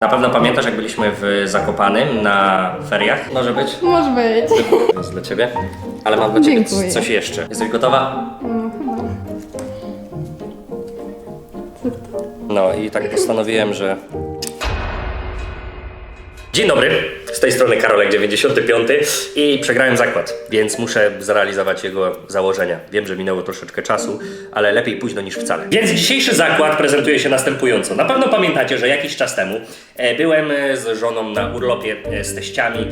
Na pewno pamiętasz, jak byliśmy w Zakopanym na feriach? Może być? Może być. To jest dla ciebie. Ale mam dla ciebie Dziękuję. coś jeszcze. Jesteś gotowa? No i tak postanowiłem, że... Dzień dobry, z tej strony Karolek 95 i przegrałem zakład, więc muszę zrealizować jego założenia. Wiem, że minęło troszeczkę czasu, ale lepiej późno niż wcale. Więc dzisiejszy zakład prezentuje się następująco. Na pewno pamiętacie, że jakiś czas temu e, byłem e, z żoną na urlopie e, z teściami.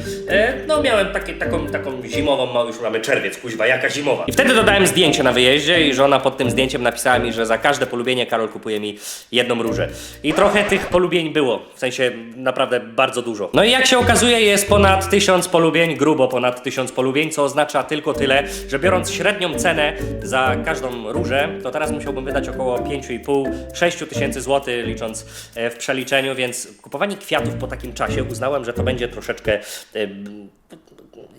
No miałem takie, taką, taką zimową, no już mamy czerwiec, kuźwa, jaka zimowa. I wtedy dodałem zdjęcie na wyjeździe i żona pod tym zdjęciem napisała mi, że za każde polubienie Karol kupuje mi jedną różę. I trochę tych polubień było, w sensie naprawdę bardzo dużo. No i jak się okazuje jest ponad tysiąc polubień, grubo ponad tysiąc polubień, co oznacza tylko tyle, że biorąc średnią cenę za każdą różę, to teraz musiałbym wydać około 5,5-6 tysięcy złotych licząc e, w przeliczeniu, więc kupowanie kwiatów po takim czasie uznałem, że to będzie troszeczkę e,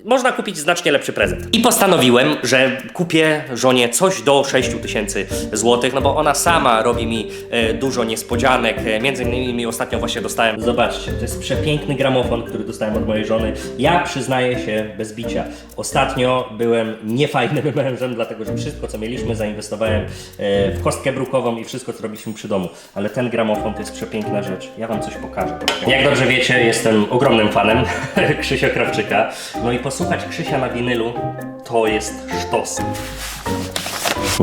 można kupić znacznie lepszy prezent. I postanowiłem, że kupię żonie coś do 6 tysięcy złotych, no bo ona sama robi mi e, dużo niespodzianek. E, między innymi ostatnio właśnie dostałem. Zobaczcie, to jest przepiękny gramofon, który dostałem od mojej żony. Ja przyznaję się bez bicia. Ostatnio byłem niefajnym mężem, dlatego że wszystko, co mieliśmy, zainwestowałem e, w kostkę brukową i wszystko, co robiliśmy przy domu. Ale ten gramofon to jest przepiękna rzecz. Ja wam coś pokażę. Jak dobrze wiecie, jestem ogromnym fanem Krzysia Krawczyka. No i posłuchać Krzysia na winylu to jest sztos.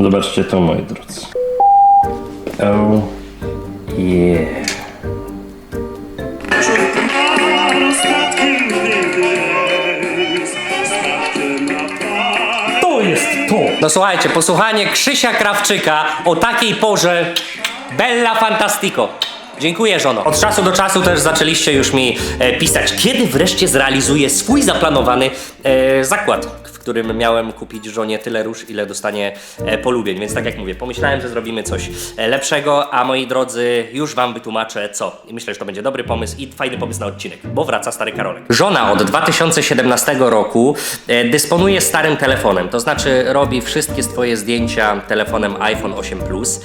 Zobaczcie to, moi drodzy. Oh, yeah. To jest to! No słuchajcie, posłuchanie Krzysia Krawczyka o takiej porze Bella Fantastico. Dziękuję, żono. Od czasu do czasu też zaczęliście już mi e, pisać, kiedy wreszcie zrealizuję swój zaplanowany e, zakład, którym miałem kupić żonie tyle róż, ile dostanie e, polubień. Więc tak jak mówię, pomyślałem, że zrobimy coś e, lepszego, a moi drodzy, już wam wytłumaczę co. I myślę, że to będzie dobry pomysł i fajny pomysł na odcinek, bo wraca stary Karolek. Żona od 2017 roku e, dysponuje starym telefonem, to znaczy robi wszystkie swoje zdjęcia telefonem iPhone 8 Plus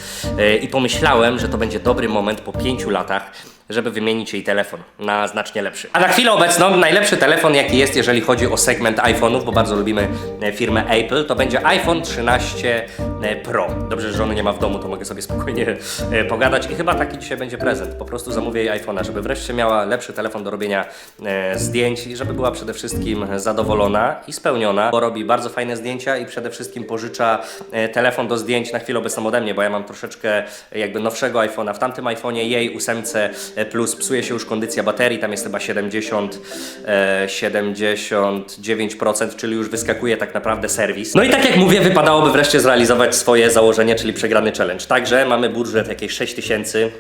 i pomyślałem, że to będzie dobry moment po 5 latach żeby wymienić jej telefon na znacznie lepszy. A na chwilę obecną najlepszy telefon jaki jest, jeżeli chodzi o segment iPhone'ów, bo bardzo lubimy e, firmę Apple, to będzie iPhone 13 e, Pro. Dobrze, że żony nie ma w domu, to mogę sobie spokojnie e, pogadać i chyba taki dzisiaj będzie prezent. Po prostu zamówię jej iPhone'a, żeby wreszcie miała lepszy telefon do robienia zdjęć i żeby była przede wszystkim zadowolona i spełniona, bo robi bardzo fajne zdjęcia i przede wszystkim pożycza telefon do zdjęć na chwilę obecną ode mnie, bo ja mam troszeczkę jakby nowszego iPhone'a. W tamtym iPhone'ie jej ósemce plus psuje się już kondycja baterii, tam jest chyba 70, e, 79%, czyli już wyskakuje tak naprawdę serwis. No i tak jak mówię, wypadałoby wreszcie zrealizować swoje założenie, czyli przegrany challenge. Także mamy budżet jakieś 6 tysięcy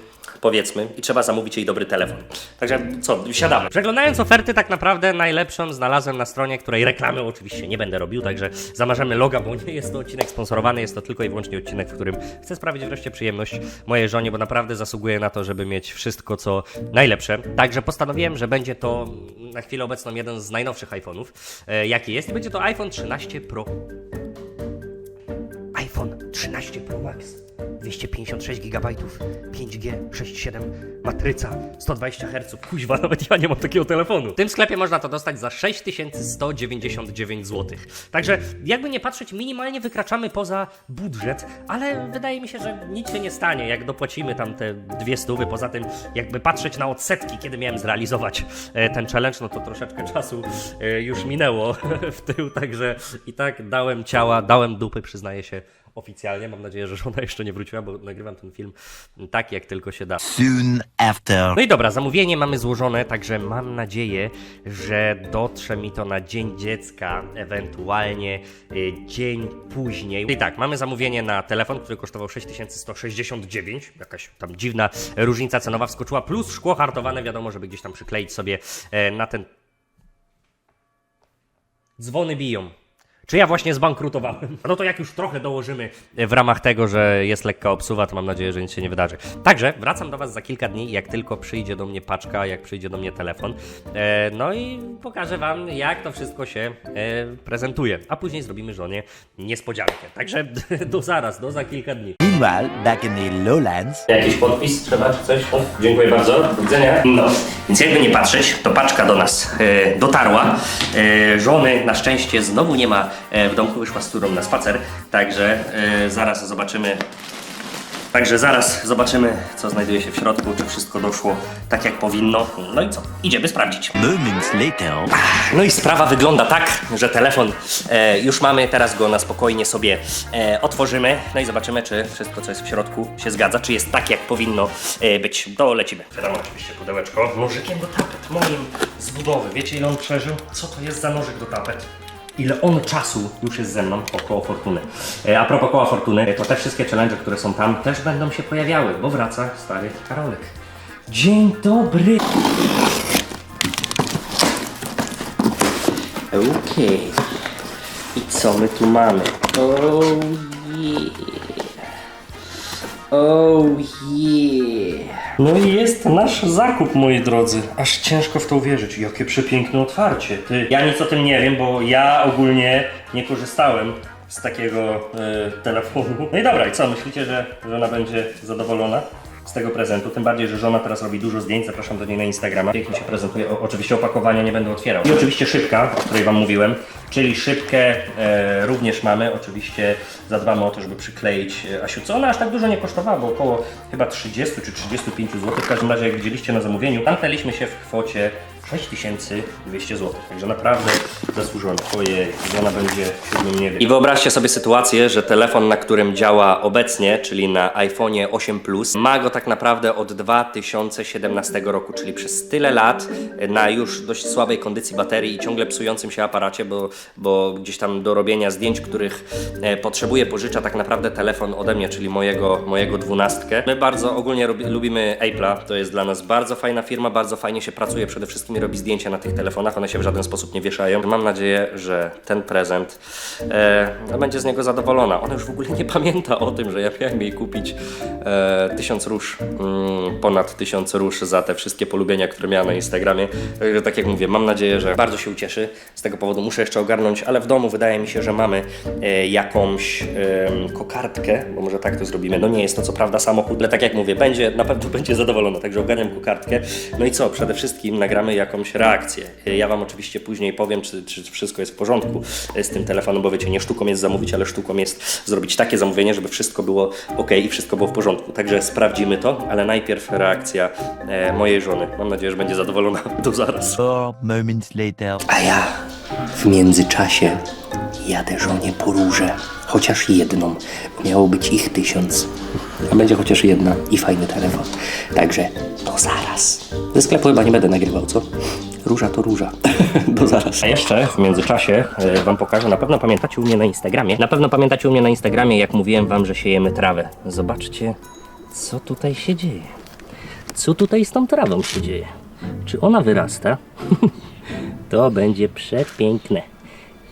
powiedzmy, i trzeba zamówić jej dobry telefon. Także co, siadamy. Przeglądając oferty, tak naprawdę najlepszą znalazłem na stronie, której reklamy oczywiście nie będę robił, także zamarzamy loga, bo nie jest to odcinek sponsorowany, jest to tylko i wyłącznie odcinek, w którym chcę sprawić wreszcie przyjemność mojej żonie, bo naprawdę zasługuje na to, żeby mieć wszystko, co najlepsze. Także postanowiłem, że będzie to na chwilę obecną jeden z najnowszych iPhone'ów, e, jaki jest, będzie to iPhone 13 Pro iPhone 13 Pro Max 256 GB 5G 6.7 matryca 120 Hz kuźwa nawet ja nie mam takiego telefonu. W tym sklepie można to dostać za 6199 zł także jakby nie patrzeć minimalnie wykraczamy poza budżet ale wydaje mi się, że nic się nie stanie jak dopłacimy tam te dwie stówy. Poza tym jakby patrzeć na odsetki kiedy miałem zrealizować e, ten challenge no to troszeczkę czasu e, już minęło w tył także i tak dałem ciała dałem dupy przyznaję się oficjalnie. Mam nadzieję, że żona jeszcze nie wróciła, bo nagrywam ten film tak, jak tylko się da. Soon after. No i dobra, zamówienie mamy złożone, także mam nadzieję, że dotrze mi to na Dzień Dziecka, ewentualnie y, dzień później. I tak, mamy zamówienie na telefon, który kosztował 6169, jakaś tam dziwna różnica cenowa wskoczyła, plus szkło hartowane, wiadomo, żeby gdzieś tam przykleić sobie e, na ten... Dzwony biją. Czy ja właśnie zbankrutowałem? No to jak już trochę dołożymy w ramach tego, że jest lekka obsuwa, to mam nadzieję, że nic się nie wydarzy. Także wracam do Was za kilka dni, jak tylko przyjdzie do mnie paczka, jak przyjdzie do mnie telefon. E, no i pokażę Wam, jak to wszystko się e, prezentuje. A później zrobimy żonie niespodziankę. Także do zaraz, do za kilka dni. Meanwhile, back in the lowlands, Jakiś podpis trzeba czy coś? O, dziękuję bardzo. Do widzenia. No, więc jakby nie patrzeć, to paczka do nas e, dotarła. E, żony na szczęście znowu nie ma e, w domku, wyszła z turą na spacer, także e, zaraz zobaczymy. Także zaraz zobaczymy, co znajduje się w środku, czy wszystko doszło tak jak powinno. No i co? Idziemy sprawdzić. moments later, No i sprawa wygląda tak, że telefon e, już mamy, teraz go na spokojnie sobie e, otworzymy, no i zobaczymy, czy wszystko, co jest w środku się zgadza, czy jest tak, jak powinno e, być. To lecimy. Wiadomo oczywiście pudełeczko. Nożykiem do tapet, moim z budowy. Wiecie, ile on przeżył? Co to jest za nożyk do tapet? Ile on czasu już jest ze mną po koło fortuny. E, a propos koła fortuny, to te wszystkie challenge, które są tam, też będą się pojawiały, bo wraca stary Karolek. Dzień dobry! Okej. I co my tu mamy? Oh yeah. Oh yeah. No i jest nasz zakup, moi drodzy. Aż ciężko w to uwierzyć. Jakie przepiękne otwarcie. Ty, ja nic o tym nie wiem, bo ja ogólnie nie korzystałem z takiego e, telefonu. No i dobra, i co? Myślicie, że żona będzie zadowolona? Z tego prezentu, tym bardziej, że żona teraz robi dużo zdjęć, zapraszam do niej na Instagrama. Pięknie się prezentuje, o, oczywiście opakowania nie będę otwierał. I oczywiście szybka, o której Wam mówiłem, czyli szybkę e, również mamy, oczywiście zadbamy o to, żeby przykleić e, Asiuce. Ona aż tak dużo nie kosztowała, bo około chyba 30 czy 35 zł, w każdym razie jak widzieliście na zamówieniu, tamteliśmy się w kwocie 6200 zł, także naprawdę zasłużone. Ojej, żona będzie w siódmym niebie. I wyobraźcie sobie sytuację, że telefon, na którym działa obecnie, czyli na iPhone'ie 8 Plus, ma go tak naprawdę od 2017 roku, czyli przez tyle lat na już dość słabej kondycji baterii i ciągle psującym się aparacie, bo, bo gdzieś tam do robienia zdjęć, których e, pożycza tak naprawdę telefon ode mnie, czyli mojego, mojego dwunastkę. My bardzo ogólnie lubimy Apple'a, to jest dla nas bardzo fajna firma, bardzo fajnie się pracuje przede wszystkim i robi zdjęcia na tych telefonach, one się w żaden sposób nie wieszają. Mam nadzieję, że ten prezent e, będzie z niego zadowolona. Ona już w ogóle nie pamięta o tym, że ja miałem jej kupić e, tysiąc róż, mm, ponad tysiąc róż za te wszystkie polubienia, które miała na Instagramie. Także tak jak mówię, mam nadzieję, że bardzo się ucieszy. Z tego powodu muszę jeszcze ogarnąć, ale w domu wydaje mi się, że mamy e, jakąś em, kokardkę, bo może tak to zrobimy. No nie jest to co prawda samochód, ale tak jak mówię, będzie, na pewno będzie zadowolona, także ogarniam kokardkę. No i co, przede wszystkim nagramy jakąś reakcję. Ja Wam oczywiście później powiem, czy, czy wszystko jest w porządku z tym telefonem, bo wiecie, nie sztuką jest zamówić, ale sztuką jest zrobić takie zamówienie, żeby wszystko było ok i wszystko było w porządku. Także sprawdzimy to, ale najpierw reakcja e, mojej żony. Mam nadzieję, że będzie zadowolona. Do zaraz. four moments later. A ja w międzyczasie jadę żonie po róże. Chociaż jedną. Miało być ich tysiąc. A będzie chociaż jedna i fajny telefon. Także to zaraz. Ze sklepu chyba nie będę nagrywał, co? Róża to róża. Do zaraz. A jeszcze w międzyczasie e, Wam pokażę. Na pewno pamiętacie u mnie na Instagramie. Na pewno pamiętacie u mnie na Instagramie, jak mówiłem Wam, że siejemy trawę. Zobaczcie, co tutaj się dzieje. Co tutaj z tą trawą się dzieje? Czy ona wyrasta? To będzie przepiękne.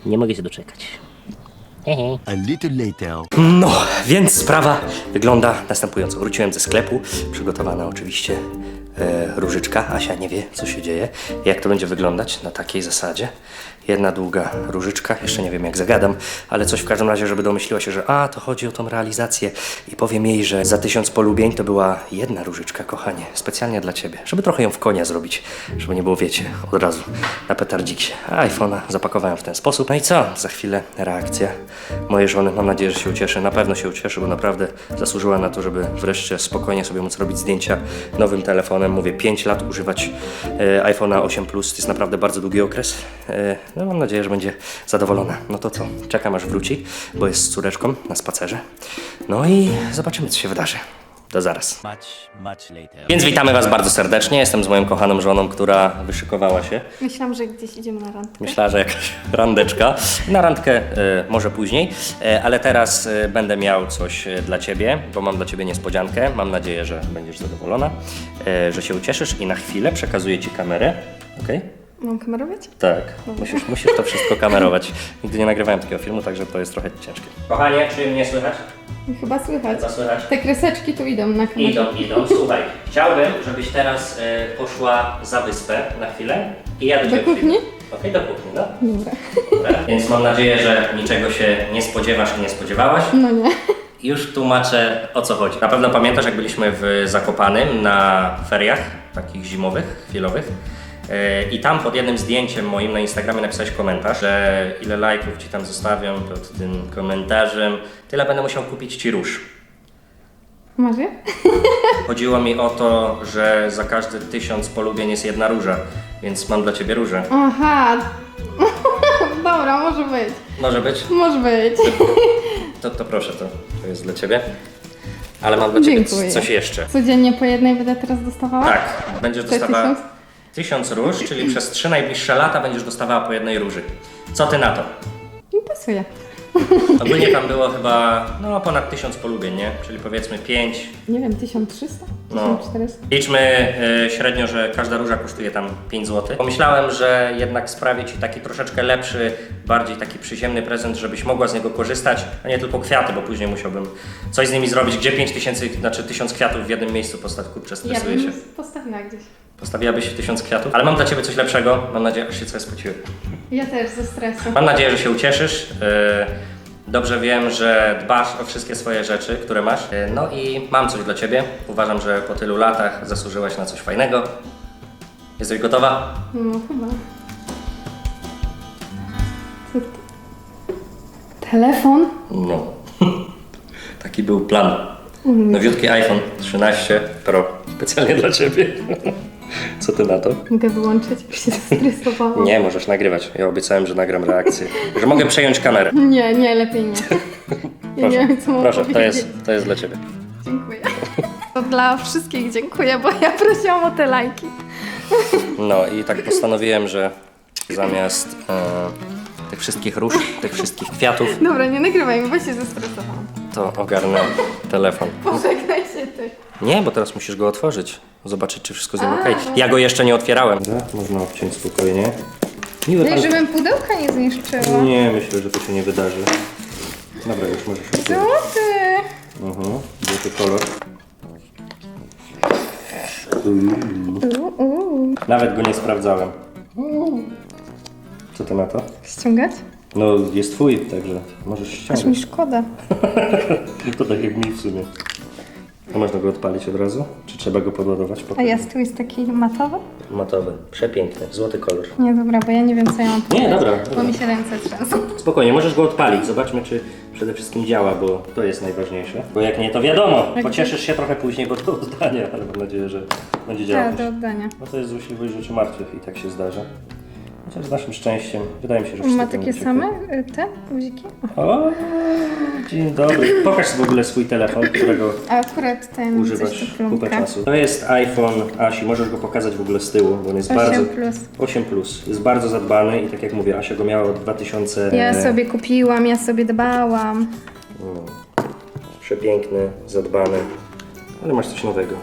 Nie mogę się doczekać. Hehe. A little later. No, więc sprawa wygląda następująco. Wróciłem ze sklepu, przygotowana oczywiście e, różyczka. Asia nie wie, co się dzieje, jak to będzie wyglądać na takiej zasadzie. Jedna długa różyczka, jeszcze nie wiem jak zagadam, ale coś w każdym razie, żeby domyśliła się, że a, to chodzi o tą realizację i powiem jej, że za tysiąc polubień to była jedna różyczka, kochanie, specjalnie dla Ciebie, żeby trochę ją w konia zrobić, żeby nie było, wiecie, od razu na petardiksie. A iPhone'a zapakowałem w ten sposób. No i co? Za chwilę reakcja mojej żony. Mam nadzieję, że się ucieszy. Na pewno się ucieszy, bo naprawdę zasłużyła na to, żeby wreszcie spokojnie sobie móc robić zdjęcia nowym telefonem. Mówię, 5 lat używać e, iPhone'a 8 Plus to jest naprawdę bardzo długi okres. E, no mam nadzieję, że będzie zadowolona. No to co? Czekam aż wróci, bo jest z córeczką na spacerze. No i zobaczymy, co się wydarzy. Do zaraz. Much, much later. Więc witamy Was bardzo serdecznie. Jestem z moją kochaną żoną, która wyszykowała się. Myślałam, że gdzieś idziemy na randkę. Myślała, że jakaś randeczka. Na randkę e, może później, e, ale teraz e, będę miał coś dla Ciebie, bo mam dla Ciebie niespodziankę. Mam nadzieję, że będziesz zadowolona, e, że się ucieszysz i na chwilę przekazuję Ci kamerę. Ok? Mam kamerować? Tak, musisz, musisz to wszystko kamerować. Nigdy nie nagrywałem takiego filmu, także to jest trochę ciężkie. Kochanie, czy mnie słychać? Chyba słychać. Co słychać? Te kreseczki tu idą na kamerze. Idą, idą. Słuchaj, chciałbym, żebyś teraz e, poszła za wyspę na chwilę i ja do Do ciebie kuchni? Okej, do kuchni, no. Dobra. Dobra. Więc mam nadzieję, że niczego się nie spodziewasz i nie spodziewałaś. No nie. Już tłumaczę o co chodzi. Na pewno pamiętasz, jak byliśmy w Zakopanym na feriach, takich zimowych, chwilowych. Yy, I tam pod jednym zdjęciem moim na Instagramie napisałeś komentarz, że ile lajków ci tam zostawiam pod tym komentarzem, tyle będę musiał kupić ci róż. Masz je? Chodziło mi o to, że za każdy tysiąc polubień jest jedna róża, więc mam dla ciebie różę. Aha. Dobra, może być. Może być? Może być. To, to proszę, to, to jest dla ciebie. Ale mam dla ciebie Dziękuję. coś jeszcze. Codziennie po jednej będę teraz dostawała? Tak, będziesz Te dostawała tysiąc? Tysiąc róż, czyli przez trzy najbliższe lata będziesz dostawała po jednej róży. Co ty na to? Mi pasuje. Ogólnie tam było chyba no, ponad tysiąc polubień, nie? Czyli powiedzmy pięć. Nie wiem, 1300? No. 1400? Liczmy e, średnio, że każda róża kosztuje tam 5 zł. Pomyślałem, że jednak sprawię Ci taki troszeczkę lepszy, bardziej taki przyziemny prezent, żebyś mogła z niego korzystać, a nie tylko kwiaty, bo później musiałbym coś z nimi zrobić. Gdzie 5 tysięcy, znaczy 1000 kwiatów w jednym miejscu postaw, kurczę, Ja stresuję się. bym postawiła gdzieś. Postawiłabyś tysiąc kwiatów, ale mam dla Ciebie coś lepszego. Mam nadzieję, że się coś spociły. Ja też ze stresu. Mam nadzieję, że się ucieszysz. Yy, Dobrze wiem, że dbasz o wszystkie swoje rzeczy, które masz. Yy, No i mam coś dla Ciebie. Uważam, że po tylu latach zasłużyłaś na coś fajnego. Jesteś gotowa? No chyba. Co to? Telefon? No. Taki był plan. Nowiutki iPhone 13 Pro. Specjalnie dla Ciebie. Co Ty na to? Mogę wyłączyć, bo się zestresowałam. Nie, możesz nagrywać. Ja obiecałem, że nagram reakcję. Że mogę przejąć kamerę. Nie, nie, lepiej nie. Ja nie wiem, co mam proszę to, powiedzieć. jest, to jest dla Ciebie. Dziękuję. To dla wszystkich dziękuję, bo ja prosiłam o te lajki. No i tak postanowiłem, że zamiast e, tych wszystkich róż, tych wszystkich kwiatów, Dobra, nie nagrywaj bo się zestresowałam. to ogarnę telefon. Pożegnaj się ty. Nie, bo teraz musisz go otworzyć. Zobaczyć, czy wszystko z nim A, ok. no. Ja go jeszcze nie otwierałem. Można obciąć spokojnie. Miły No i żebym pudełka nie zniszczyła. Nie, myślę, że to się nie wydarzy. Dobra, już możesz otworzyć. Złoty. Mhm, złoty kolor. Uuu. Nawet go nie sprawdzałem. Co ty na to? Ściągać? No, jest twój, także możesz Aż mi ściągnąć. szkoda. To tak jak mi w sumie. A można go odpalić od razu? Czy trzeba go podładować? A ja z tyłu jest taki matowy? Matowy, przepiękny, złoty kolor. Nie, dobra, bo ja nie wiem, co ja mam Nie, dobra, Bo dobra. mi się ręce trzęsą. Spokojnie, możesz go odpalić. Zobaczmy, czy przede wszystkim działa, bo to jest najważniejsze. Bo jak nie, to wiadomo. Pocieszysz się trochę później, bo do oddania, ale mam nadzieję, że będzie działać. Tak, do oddania. No to jest złośliwość rzeczy martwych i tak się zdarza. Chociaż z naszym szczęściem, wydaje mi się, że Ma wszystko takie same y, te guziki? O, dzień dobry. Pokaż w ogóle swój telefon, którego A akurat ten używasz coś tu kupę czasu. To jest iPhone Asi, możesz go pokazać w ogóle z tyłu, bo on jest 8 bardzo... plus. 8 plus. Jest bardzo zadbany i tak jak mówię, Asia go miała od 2000... Ja sobie kupiłam, ja sobie dbałam. Przepiękny, zadbany. Ale masz coś nowego.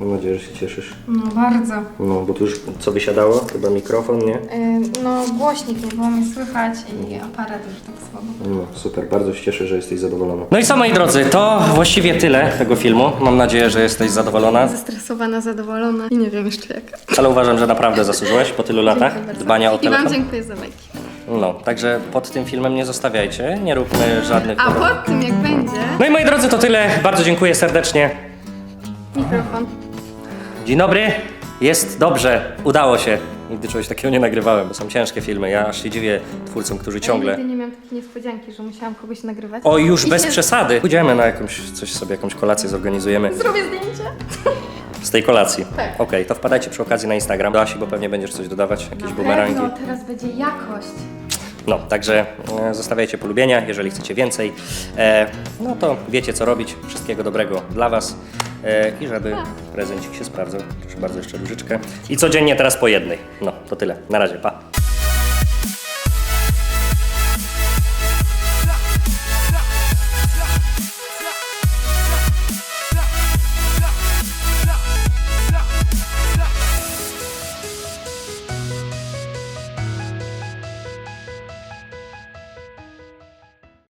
Mam nadzieję, że się cieszysz. No bardzo. No, bo tu już co wysiadało? Chyba mikrofon, nie? Y, No głośnik nie było mi słychać i aparat już tak słabo. No, super, bardzo się cieszę, że jesteś zadowolona. No i co moi drodzy, to właściwie tyle tego filmu. Mam nadzieję, że jesteś zadowolona. Zestresowana, zadowolona i nie wiem jeszcze jaka. Ale uważam, że naprawdę zasłużyłeś po tylu latach bardzo. dbania o I wam telefon. dziękuję za lajki. No, także pod tym filmem nie zostawiajcie, nie róbmy żadnych... A pod tym jak będzie No i moi drodzy, to tyle. Bardzo dziękuję serdecznie. mikrofon. Dzień dobry. Jest dobrze. Udało się. Nigdy czegoś takiego nie nagrywałem, bo są ciężkie filmy. Ja aż się dziwię twórcom, którzy Ja ciągle... nigdy nie miałam takiej niespodzianki, że musiałam kogoś nagrywać. O, już I bez się- przesady. Pójdziemy na jakąś, coś sobie, jakąś kolację zorganizujemy Zrobię zdjęcie. z tej kolacji. Tak. Okej, to wpadajcie przy okazji na Instagram do Asi, bo pewnie będziesz coś dodawać, jakieś bumerangi. pewno, teraz będzie jakość. No, także e, zostawiajcie polubienia, jeżeli chcecie więcej. E, no to wiecie co robić. Wszystkiego dobrego dla Was. E, I żeby prezencik się sprawdzał. Proszę bardzo, jeszcze różyczkę. I codziennie teraz po jednej. No, to tyle. Na razie, pa.